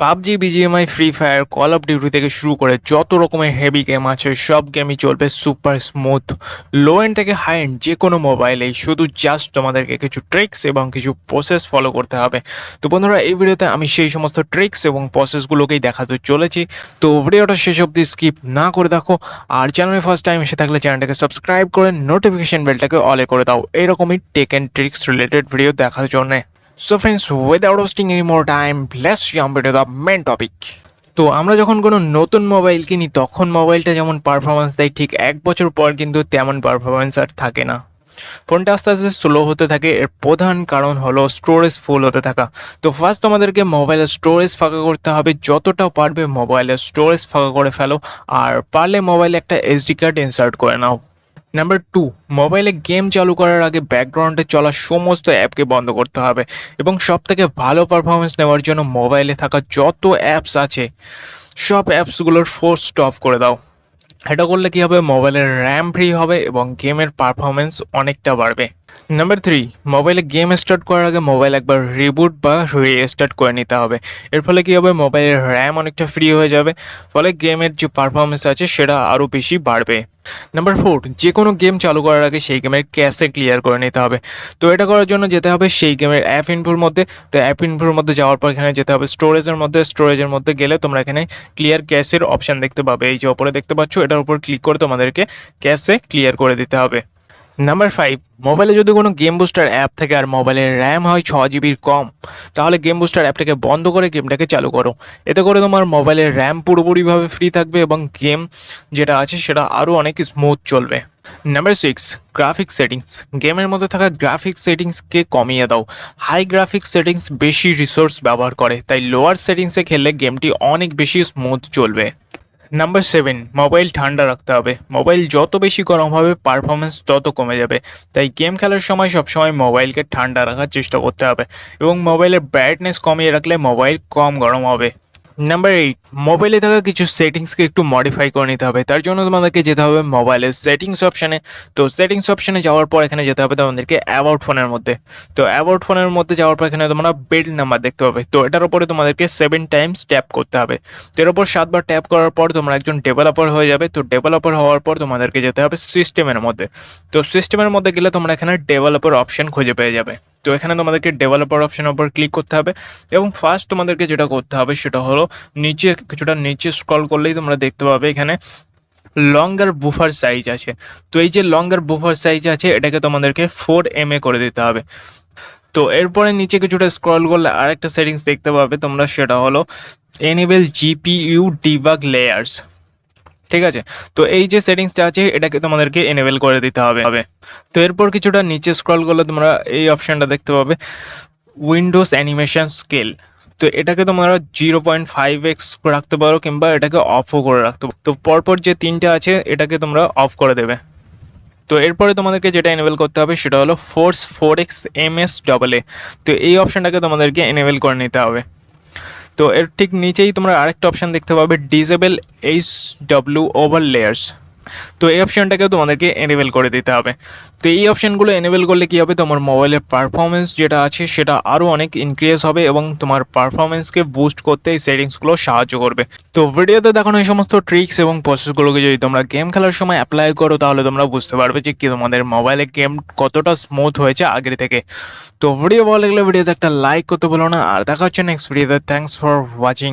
PUBG BGMI Free Fire Call of Duty থেকে শুরু করে যত রকমের হেভি গেম আছে, সব গেমই চলবে সুপার স্মুথ লো এন্ড থেকে হাই এন্ড যে কোনো মোবাইলেই শুধু জাস্ট তোমাদেরকে কিছু ট্রিক্স এবং কিছু প্রসেস ফলো করতে হবে। তো বন্ধুরা, এই ভিডিওতে আমি সেই সমস্ত ট্রিক্স এবং প্রসেসগুলোকেই দেখাতে চলেছি। তো ভিডিওটা শেষ অবধি স্কিপ না করে দেখো, আর চ্যানেলে ফার্স্ট টাইম এসে থাকলে চ্যানেলটাকে সাবস্ক্রাইব করে নোটিফিকেশন বেলটাকে অলে করে দাও। এরকমই tech and tricks related video দেখার জন্য। So friends without wasting any more time let's jump into the main topic তো আমরা যখন কোনো নতুন মোবাইল কিনি, তখন মোবাইলটা যেমন পারফরমেন্স দেয়, ঠিক এক বছর পর কিন্তু তেমন পারফরমেন্স আর থাকে না। ফোনটা আস্তে আস্তে স্লো হতে থাকে, এর প্রধান কারণ হলো স্টোরেজ ফুল হতে থাকা। তো ফার্স্ট তোমাদেরকে মোবাইলের স্টোরেজ ফাঁকা করতে হবে, যতটা পারবে মোবাইলের স্টোরেজ ফাঁকা করে ফেলো, আর পারলে মোবাইলে একটা এসডি কার্ড ইনসার্ট করে নাও। নাম্বার টু মোবাইলে গেম চালু করার আগে ব্যাকগ্রাউন্ডে চলা সমস্ত অ্যাপকে বন্ধ করতে হবে এবং সব থেকে ভালো পারফরমেন্স নেওয়ার জন্য মোবাইলে থাকা যত অ্যাপস আছে, সব অ্যাপসগুলোর ফোর্স স্টপ করে দাও। এটা করলে কী হবে? মোবাইলের র্যাম ফ্রি হবে এবং গেমের পারফরমেন্স অনেকটা বাড়বে। নাম্বার থ্রি মোবাইলে গেম স্টার্ট করার আগে মোবাইল একবার রিবুট বা রিস্টার্ট করে নিতে হবে। এর ফলে কি হবে? মোবাইলের র্যাম অনেকটা ফ্রি হয়ে যাবে। ফলে গেমের যে পারফরমেন্স আছে, সেটা আরও বেশি বাড়বে। নাম্বার ফোর যে কোনো গেম চালু করার আগে সেই গেমের ক্যাশে ক্লিয়ার করে নিতে হবে। তো এটা করার জন্য যেতে হবে সেই গেমের অ্যাপ ইনফোর মধ্যে। তো অ্যাপ ইনফোর মধ্যে যাওয়ার পর এখানে যেতে হবে স্টোরেজের মধ্যে। স্টোরেজের মধ্যে গেলে তোমরা এখানে ক্লিয়ার ক্যাশের অপশান দেখতে পাবে। এই যে ওপরে দেখতে পাচ্ছ, এটার উপর ক্লিক করে তোমাদেরকে ক্যাশে ক্লিয়ার করে দিতে হবে। নাম্বার ফাইভ মোবাইলে যদি কোনো গেম বুস্টার অ্যাপ থেকে আর মোবাইলের র্যাম হয় ছ জিবির কম, তাহলে গেম বুস্টার অ্যাপটাকে বন্ধ করে গেমটাকে চালু করো। এতে করে তোমার মোবাইলের র্যাম পুরোপুরিভাবে ফ্রি থাকবে এবং গেম যেটা আছে সেটা আরও অনেক স্মুথ চলবে। নাম্বার সিক্স গ্রাফিক্স সেটিংস গেমের মধ্যে থাকা গ্রাফিক্স সেটিংসকে কমিয়ে দাও। হাই গ্রাফিক্স সেটিংস বেশি রিসোর্স ব্যবহার করে, তাই লোয়ার সেটিংসে খেললে গেমটি অনেক বেশি স্মুথ চলবে। নাম্বার সেভেন মোবাইল ঠান্ডা রাখতে হবে। মোবাইল যত বেশি গরম হবে পারফরমেন্স তত কমে যাবে। তাই গেম খেলার সময় সবসময় মোবাইলকে ঠান্ডা রাখার চেষ্টা করতে হবে। এবং মোবাইলের ব্রাইটনেস কমিয়ে রাখলে মোবাইল কম গরম হবে। নাম্বার এইট মোবাইলে থাকা কিছু সেটিংসকে একটু মডিফাই করে নিতে হবে। তার জন্য তোমাদেরকে যেতে হবে মোবাইলের সেটিংস অপশানে তো সেটিংস অপশানে যাওয়ার পর এখানে যেতে হবে তোমাদেরকে অ্যাবাউট ফোনের মধ্যে। তো অ্যাবাউট ফোনের মধ্যে যাওয়ার পর এখানে তোমরা বিল্ড নাম্বার দেখতে পাবে। তো এটার উপরে তোমাদেরকে সেভেন টাইমস ট্যাপ করতে হবে। তো এর উপর সাতবার ট্যাপ করার পর তোমরা একজন ডেভেলপার হয়ে যাবে। তো ডেভেলপার হওয়ার পর তোমাদেরকে যেতে হবে সিস্টেমের মধ্যে। তো সিস্টেমের মধ্যে গেলে তোমরা এখানে ডেভেলপার অপশন খুঁজে পেয়ে যাবে। তো এখানে তোমাদেরকে ডেভেলপার অপশনের উপর ক্লিক করতে হবে এবং ফার্স্ট তোমাদেরকে যেটা করতে হবে সেটা হলো নিচে কিছুটা নিচে স্ক্রল করলেই তোমরা দেখতে পাবে এখানে লঙ্গার বুফার সাইজ আছে। তো এই যে লঙ্গার বুফার সাইজ আছে, এটাকে তোমাদেরকে ফোর এম এ করে দিতে হবে। তো এরপরে নিচে কিছুটা স্ক্রল করলে আরেকটা সেটিংস দেখতে পাবে তোমরা, সেটা হলো এনেবেল জিপিইউ ডিবাগ লেয়ার্স ঠিক আছে? তো এই যে সেটিংসটা আছে, এটাকে তোমাদেরকে এনেবেল করে দিতে হবে। তো এরপর কিছুটা নিচে স্ক্রল করলে তোমরা এই অপশানটা দেখতে পাবে। উইন্ডোজ অ্যানিমেশন স্কেল তো এটাকে তোমরা জিরো পয়েন্ট ফাইভ এক্স রাখতে পারো কিংবা এটাকে অফও করে রাখতে পারো। তো পরপর যে তিনটা আছে, এটাকে তোমরা অফ করে দেবে। তো এরপরে তোমাদেরকে যেটা এনেবেল করতে হবে, সেটা হলো force four x M S double A তো এই অপশানটাকে তোমাদেরকে এনেবেল করে নিতে হবে। তো এর ঠিক নিচেই তোমরা আরেকটা অপশান দেখতে পাবে disable H W overlays তো এই অপশানটাকেও তোমাদেরকে এনেবেল করে দিতে হবে। তো এই অপশানগুলো এনেবেল করলে কী হবে? তোমার মোবাইলের পারফরমেন্স যেটা আছে, সেটা আরও অনেক ইনক্রিজ হবে এবং তোমার পারফরমেন্সকে বুস্ট করতে এই সেটিংসগুলো সাহায্য করবে। তো ভিডিওতে দেখানো এই সমস্ত ট্রিক্স এবং প্রসেসগুলোকে যদি তোমরা গেম খেলার সময় অ্যাপ্লাই করো, তাহলে তোমরা বুঝতে পারবে যে কি তোমাদের মোবাইলে গেম কতটা স্মুথ হয়েছে আগের থেকে। তো ভিডিও ভালো লাগলে ভিডিওতে একটা লাইক করতে বলো না। আর দেখা হচ্ছে নেক্সট ভিডিওতে থ্যাংকস ফর ওয়াচিং